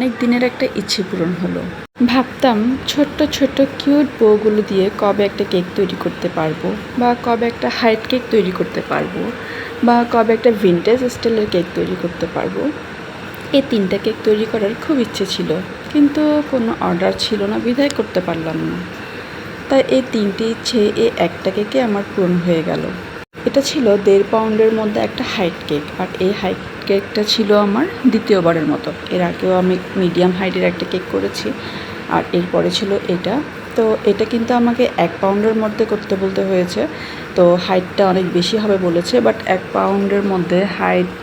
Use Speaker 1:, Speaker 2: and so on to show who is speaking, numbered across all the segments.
Speaker 1: অনেক দিনের একটা ইচ্ছে পূরণ হলো। ভাবতাম ছোট্ট ছোট্ট কিউট বউগুলো দিয়ে কবে একটা কেক তৈরি করতে পারব বা কবে একটা হাইট কেক তৈরি করতে পারব বা কবে একটা ভিনটেজ স্টাইলের কেক তৈরি করতে পারব। এই তিনটা কেক তৈরি করার খুব ইচ্ছে ছিল, কিন্তু কোনো অর্ডার ছিল না, বিদায় করতে পারলাম না। তাই এই তিনটি ইচ্ছে এই একটা কেকে আমার পূরণ হয়ে গেল। এটা ছিল দেড় পাউন্ডের মধ্যে একটা হাইট কেক আর এই হাইট কেকটা ছিল আমার দ্বিতীয়বারের মতো। এর আগেও আমি মিডিয়াম হাইটের একটা কেক করেছি, আর এরপরে ছিল এটা। তো এটা কিন্তু আমাকে এক পাউন্ডের মধ্যে করতে বলতে হয়েছে। তো হাইটটা অনেক বেশি হবে বলেছে, বাট এক পাউন্ডের মধ্যে হাইট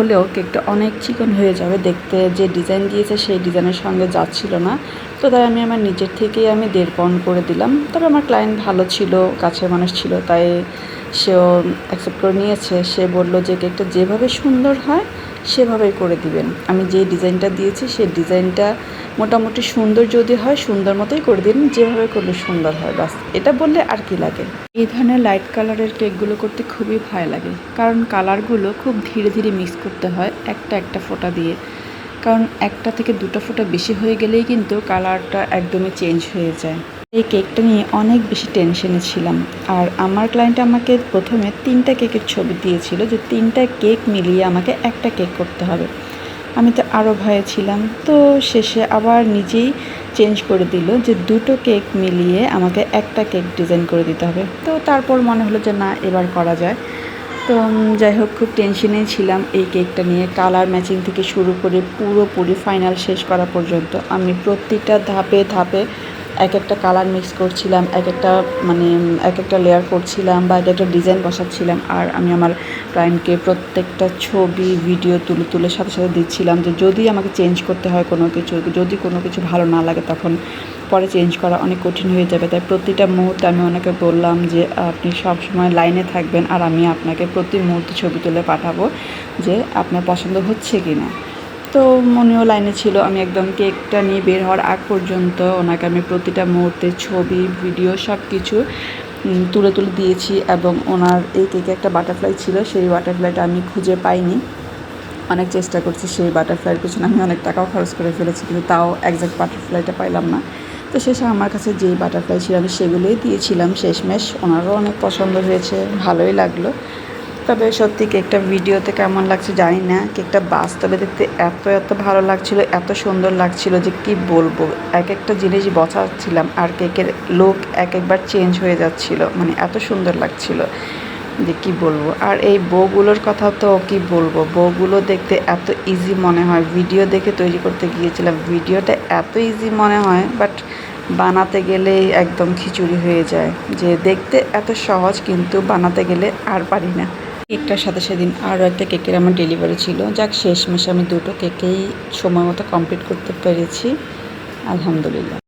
Speaker 1: হলেও কেকটা অনেক চিকন হয়ে যাবে। দেখতে যে ডিজাইন দিয়েছে সেই ডিজাইনের সঙ্গে যাচ্ছিল না। তো তাই আমি আমার নিজের থেকেই আমি দেড় পাউন্ড করে দিলাম। তবে আমার ক্লায়েন্ট ভালো ছিল, কাছের মানুষ ছিল, তাই সেও অ্যাকসেপ্ট করে নিয়েছে। সে বলল যে কেকটা যেভাবে সুন্দর হয় সেভাবেই করে দিবেন। আমি যে ডিজাইনটা দিয়েছি সেই ডিজাইনটা মোটামুটি সুন্দর যদি হয়, সুন্দর মতোই করে দিন যেভাবে করলে সুন্দর হয়, বাস। এটা বললে আর কি লাগে? এই ধরনের লাইট কালারের কেকগুলো করতে খুবই ভয় লাগে, কারণ কালারগুলো খুব ধীরে ধীরে মিক্স করতে হয় একটা একটা ফোঁটা দিয়ে। কারণ একটা থেকে দুটো ফোঁটা বেশি হয়ে গেলেই কিন্তু কালারটা একদমই চেঞ্জ হয়ে যায়। এই কেকটা নিয়ে অনেক বেশি টেনশনে ছিলাম। আর আমার ক্লায়েন্ট আমাকে প্রথমে তিনটা কেকের ছবি দিয়েছিল যে তিনটা কেক মিলিয়ে আমাকে একটা কেক করতে হবে। আমি তো আরও ভয়ে ছিলাম। তো শেষে আবার নিজেই চেঞ্জ করে দিল যে দুটো কেক মিলিয়ে আমাকে একটা কেক ডিজাইন করে দিতে হবে। তো তারপর মনে হলো যে না, এবার করা যায়। তো যাই হোক, খুব টেনশনেই ছিলাম এই কেকটা নিয়ে। কালার ম্যাচিং থেকে শুরু করে পুরোপুরি ফাইনাল শেষ করা পর্যন্ত আমি প্রতিটা ধাপে ধাপে এক একটা কালার মিক্স করছিলাম, এক একটা মানে এক একটা লেয়ার করছিলাম বা এক একটা ডিজাইন বসাচ্ছিলাম। আর আমি আমার ক্লায়েন্টকে প্রত্যেকটা ছবি ভিডিও তুলে তুলে সাথে সাথে দিচ্ছিলাম যে যদি আমাকে চেঞ্জ করতে হয় কোনো কিছু, যদি কোনো কিছু ভালো না লাগে তখন পরে চেঞ্জ করা অনেক কঠিন হয়ে যাবে। তাই প্রতিটা মুহূর্তে আমি ওনাকে বললাম যে, আপনি সব সময় লাইনে থাকবেন আর আমি আপনাকে প্রতি মুহূর্তে ছবি তুলে পাঠাবো যে আপনার পছন্দ হচ্ছে কি না তো মনেও লাইনে ছিল, আমি একদম কেকটা নিয়ে বের হওয়ার আগ পর্যন্ত ওনাকে আমি প্রতিটা মুহূর্তে ছবি, ভিডিও সব কিছু তুলে তুলে দিয়েছি এবং ওনার এই কেকে একটা বাটারফ্লাই ছিল, সেই বাটারফ্লাইটা আমি খুঁজে পাইনি। অনেক চেষ্টা করছি সেই বাটারফ্লাইয়ের পিছনে, আমি অনেক টাকাও খরচ করে ফেলেছি, কিন্তু তাও একজ্যাক্ট বাটারফ্লাইটা পাইলাম না। তো শেষে আমার কাছে যেই বাটারফ্লাই ছিল, আমি সেগুলোই দিয়েছিলাম শেষমেশ, ওনারও অনেক পছন্দ হয়েছে, ভালোই লাগল। তবে সত্যি কেকটা ভিডিওতে কেমন লাগছে জানি না। কেকটা বাস্তবে দেখতে এত এত ভালো লাগছিল, এত সুন্দর লাগছিল যে কি বলব? এক একটা জিনিস বসাচ্ছিলাম আর কেকের লুক এক একবার চেঞ্জ হয়ে যাচ্ছিল। মানে এত সুন্দর লাগছিল যে কি বলব? আর এই বউগুলোর কথা তো কি বলব? বউগুলো দেখতে এত ইজি মনে হয়। ভিডিও দেখে তৈরি করতে গিয়েছিলাম। ভিডিওটা এত ইজি মনে হয় বাট বানাতে গেলেই একদম খিচুড়ি হয়ে যায়। যে দেখতে এত সহজ কিন্তু বানাতে গেলে আর পারি না। কেকটার সাথে সেদিন আরও একটা কেকের আমার ডেলিভারি ছিল। যাক, শেষ মাসে আমি দুটো কেকেই সময় মতো কমপ্লিট করতে পেরেছি। আলহামদুলিল্লাহ।